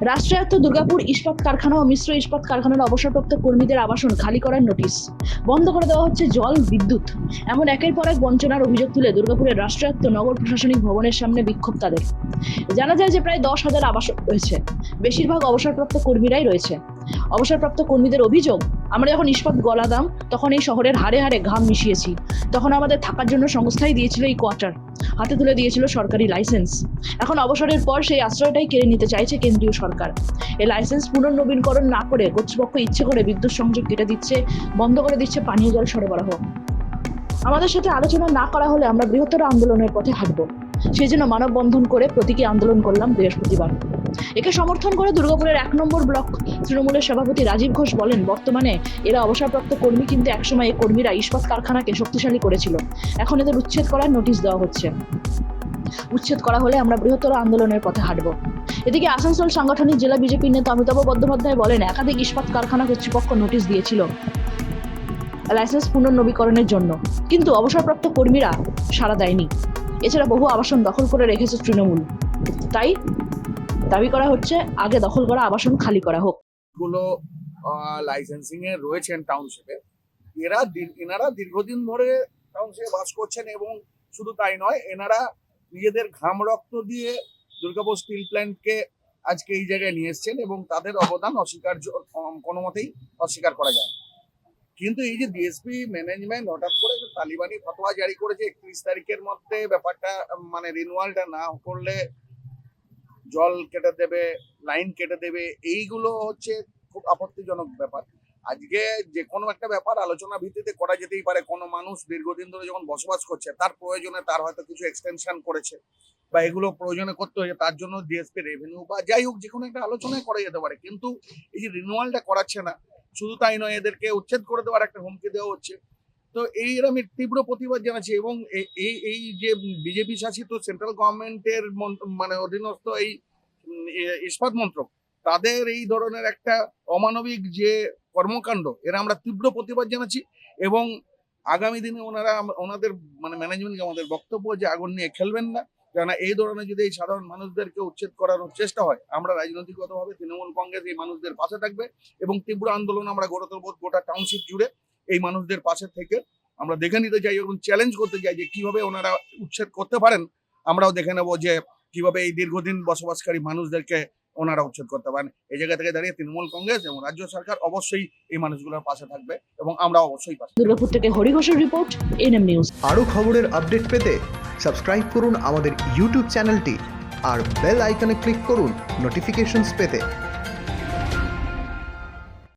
রাষ্ট্রায়ত্ত দুর্গাপুর ইস্পাত কারখানা ও মিশ্র ইস্পাত কারখানার অবসরপ্রাপ্ত কর্মীদের আবাসন খালি করার নোটিশ। বন্ধ করে দেওয়া হচ্ছে জল, বিদ্যুৎ। এমন একের পর এক বঞ্চনার অভিযোগ তুলে দুর্গাপুরের রাষ্ট্রায়ত্ত নগর প্রশাসনিক ভবনের সামনে বিক্ষোভ তাদের জানা যায় যে প্রায় দশ হাজার আবাসন রয়েছে। বেশিরভাগ অবসরপ্রাপ্ত কর্মীরাই রয়েছে। অবসরপ্রাপ্ত কর্মীদের অভিযোগ আমরা যখন ইস্পাত গলাদাম, তখন এই শহরের হাড়ে হাড়ে ঘাম মিশিয়েছি। তখন আমাদের থাকার জন্য সংস্থাই দিয়েছিল এই কোয়ার্টার। হাতে তুলে দিয়েছিল সরকারি লাইসেন্স। এখন অবসরের পর সেই আশ্রয়টাই কেড়ে নিতে চাইছে কেন্দ্রীয় সরকার। এই লাইসেন্স পুনর্নবীনকরণ না করে কর্তৃপক্ষ ইচ্ছে করে বিদ্যুৎ সংযোগ কেটে দিচ্ছে, বন্ধ করে দিচ্ছে পানীয় জল সরবরাহ। আমাদের সাথে আলোচনা না করা হলে আমরা বৃহত্তর আন্দোলনের পথে হাঁটব। সেই জন্য মানববন্ধন করে প্রতীকী আন্দোলন করলাম বৃহস্পতিবার। একে সমর্থন করে দুর্গাপুরের এক নম্বর ব্লক তৃণমূলের সভাপতি রাজীব ঘোষ বলেন, বর্তমানে এরা অবসরপ্রাপ্ত কর্মী কিন্তু একসময় এই কর্মীরা ইস্পাত কারখানাকে শক্তিশালী করেছিল। এখন এদের উচ্ছেদ করার নোটিশ দেওয়া হচ্ছে। উচ্ছেদ করা হলে আমরা বৃহত্তর আন্দোলনের পথে হাঁটব। এদিকে আসানসোল সাংগঠনিক জেলা বিজেপির নেতা অমিতাভ বন্দ্যোপাধ্যায় বলেন, একাধিক ইস্পাত কারখানা কর্তৃপক্ষ নোটিশ দিয়েছিল লাইসেন্স পুনর্নবীকরণের জন্য। কিন্তু অবসরপ্রাপ্ত কর্মীরা সাড়া দেয়নি। এছাড়া বহু আবাসন দখল করে রেখেছে তৃণমূল। তাই দাবি করা হচ্ছে, আগে দখল করা আবাসন খালি করা হোক। গুলো লাইসেন্সিং এ রয়েছেন টাউনশিপে এরা এনারা দীর্ঘদিন ধরে টাউনশিপে বাস করছেন এবং শুধু তাই নয়, এনারা নিজেদের ঘাম রক্ত দিয়ে দুর্গাপুর স্টিল প্ল্যান্টকে আজকে এই জায়গায় নিয়ে এসছেন এবং তাদের অবদান অস্বীকার্য কোনো মতেই অস্বীকার করা যায়। কিন্তু এই যে ডিএসপি ম্যানেজমেন্ট হঠাৎ করে তালিবানি ফতোয়া জারি করেছে একত্রিশ তারিখের মধ্যে ব্যাপারটা মানে রিনুয়ালটা না করলে জল কেটে দেবে, লাইন কেটে দেবে, এইগুলো হচ্ছে খুব আপত্তিজনক ব্যাপার। আজকে যে কোনো একটা ব্যাপার আলোচনা ভিত্তিতে করা যেতেই পারে। কোনো মানুষ দীর্ঘদিন ধরে যখন বসবাস করছে, তার প্রয়োজনে তার হয়তো কিছু এক্সটেনশন করেছে বা এগুলো প্রয়োজনে করতে হয়েছে, তার জন্য ডিএসপি রেভিনিউ বা যাই হোক যে কোনো একটা আলোচনায় করা যেতে পারে। কিন্তু এই যে রিনুয়ালটা করাচ্ছে না, শুধু তাই নয়, এদেরকে উচ্ছেদ করে দেওয়ার একটা হুমকি দেওয়া হচ্ছে। তো এই আমি তীব্র প্রতিবাদ জানাচ্ছি এবং এই এই যে বিজেপি শাসিত সেন্ট্রাল গভর্নমেন্টের মানে অধীনস্থ এই ইস্পাত মন্ত্রক, তাদের এই ধরনের একটা অমানবিক যে কর্মকাণ্ড, এরা আমরা তীব্র প্রতিবাদ জানাচ্ছি এবং আগামী দিনে ওনারা ওনাদের মানে ম্যানেজমেন্টকে আমাদের বক্তব্য যে আগুন নিয়ে খেলবেন না, কেননা এই ধরনের যদি এই সাধারণ মানুষদেরকে উচ্ছেদ করানোর চেষ্টা হয়, আমরা রাজনৈতিকগতভাবে তৃণমূল কংগ্রেস এই মানুষদের পাশে থাকবে এবং তীব্র আন্দোলন আমরা গড়ে তুলব গোটা টাউনশিপ জুড়ে। এই মানুষদের পাশে থেকে আমরা দেখে নিতে চাই এবং চ্যালেঞ্জ করতে চাই যে কীভাবে ওনারা উচ্ছেদ করতে পারেন আমরাও দেখে নেব যে কীভাবে এই দীর্ঘদিন বসবাসকারী মানুষদেরকে ওনারা উচ্ছেদ করতে পারেন। এই জায়গা থেকে দাঁড়িয়ে তৃণমূল কংগ্রেস এবং রাজ্য সরকার অবশ্যই এই মানুষগুলোর পাশে থাকবে এবং আমরা অবশ্যই পাশে দুর্গাপুর থেকে হরি ঘোষের রিপোর্ট এনএম নিউজ। আরও খবরের আপডেট পেতে সাবস্ক্রাইব করুন আমাদের ইউটিউব চ্যানেলটি আর বেল আইকনে ক্লিক করুন নোটিফিকেশনস পেতে।